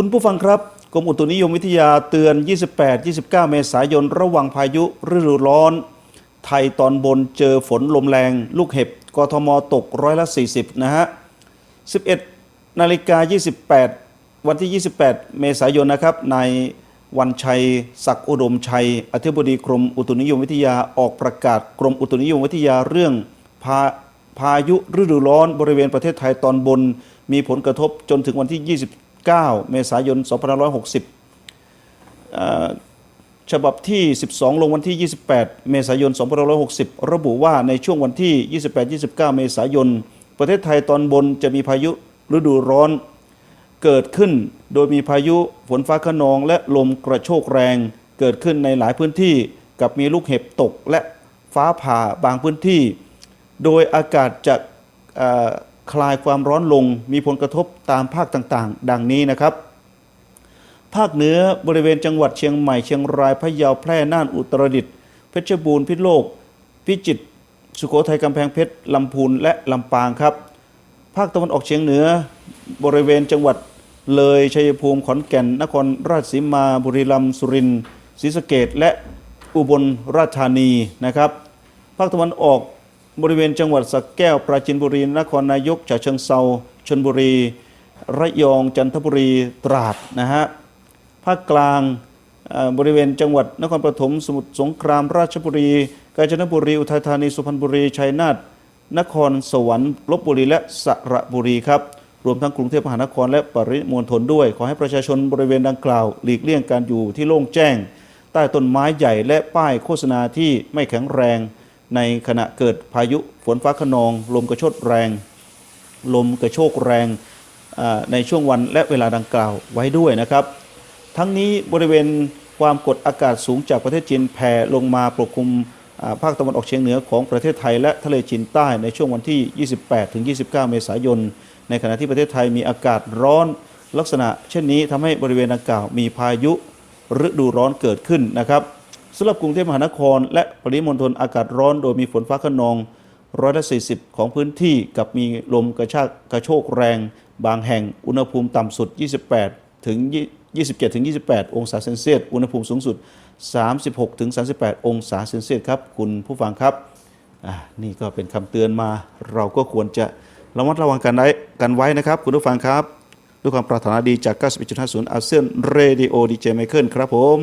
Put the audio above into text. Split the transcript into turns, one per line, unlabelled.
คุณผู้ฟังครับกรมอุตุนิยมวิทยาเตือน 28-29 เมษายน ระวังพายุฤดูร้อน ไทยตอนบนเจอฝนลมแรง ลูกเห็บกทมตกร้อยละ 40 นะฮะ 11 นาฬิกา 28 วันที่ 28 เมษายนนะครับนายวันชัย ศักดิ์อุดมชัย อธิบดีกรมอุตุนิยมวิทยาออกประกาศกรมอุตุนิยมวิทยาเรื่องพาพายุฤดูร้อนบริเวณประเทศไทยตอนบน มีผลกระทบจนถึงวันที่ 9 เมษายน 2560 ฉบับที่ 12 ลงวันที่ 28 เมษายน 2560 ระบุว่าในช่วงวันที่ 28-29 เมษายน ประเทศไทยตอนบนจะมีพายุฤดูร้อนเกิดขึ้นโดยมีพายุฝนฟ้าขนองและลมกระโชกแรง เกิดขึ้นในหลายพื้นที่กับมีลูกเห็บตกและฟ้าผ่าบางพื้นที่ โดยอากาศจะ คลายความร้อนลงมีผลกระทบตามภาคต่างๆ ดังนี้นะครับ ภาคเหนือบริเวณจังหวัดเชียงใหม่เชียงรายพะเยาแพร่น่านอุตรดิตถ์เพชรบูรณ์พิษโลก พิจิตรสุโขทัยกำแพงเพชรลำพูนและลำปางครับ ภาคตะวันออกเฉียงเหนือบริเวณจังหวัดเลยชัยภูมิขอนแก่น นครราชสีมา บุรีรัมย์สุรินทร์ศรีสะเกดและอุบลราชธานีนะครับ ภาคตะวันออก บริเวณจังหวัดสระแก้ว ปราจีนบุรี นครนายกฉะเชิงเซาชนบุรี ระยอง จันทบุรี ตราดนะฮะ ภาคกลางบริเวณจังหวัดนครปฐม สมุทรสงคราม ราชบุรี กาญจนบุรี อุทัยธานี สุพรรณบุรี ชัยนาท นครสวรรค์ลบบุรี และสระบุรีครับ รวมทั้งกรุงเทพมหานคร และปริมณฑลด้วย ขอให้ประชาชนบริเวณดังกล่าว หลีกเลี่ยงการอยู่ที่โล่งแจ้ง ใต้ต้นไม้ใหญ่และป้ายโฆษณาที่ไม่แข็งแรง ในขณะเกิดพายุฝนฟ้าขนอง ลมกระโชกแรง ลมกระโชกแรงในช่วงวันและเวลาดังกล่าวไว้ด้วยนะครับ ทั้งนี้บริเวณความกดอากาศสูงจากประเทศจีนแผ่ลงมาปกคลุมอ่าภาคตะวันออกเฉียงเหนือของประเทศไทยและทะเลจีนใต้ในช่วงวันที่ 28ถึง29 เมษายน ในขณะที่ประเทศไทยมีอากาศร้อนลักษณะ เช่นนี้ทำให้บริเวณดังกล่าวมีพายุฤดูร้อนเกิดขึ้นนะครับ สำหรับกรุงเทพมหานคร และปริมณฑลอากาศร้อน โดยมีฝนฟ้าขนองร้อยละ40 ของพื้นที่กับมีลมกระชากกระโชกแรง บางแห่งอุณหภูมิต่ำสุด 28 ถึง 27 ถึง 28 องศาเซนเซียส อุณหภูมิสูงสุด 36 ถึง 38 องศาเซนเซียสครับ คุณผู้ฟังครับอ่านี่ก็เป็นคำเตือนมา เราก็ควรจะระมัดระวังกันไว้กันไว้นะครับ คุณผู้ฟังครับ ด้วยความปรารถนาดีจาก 91.50อาเซียนเรดิโอดีเจไมเคิลครับผม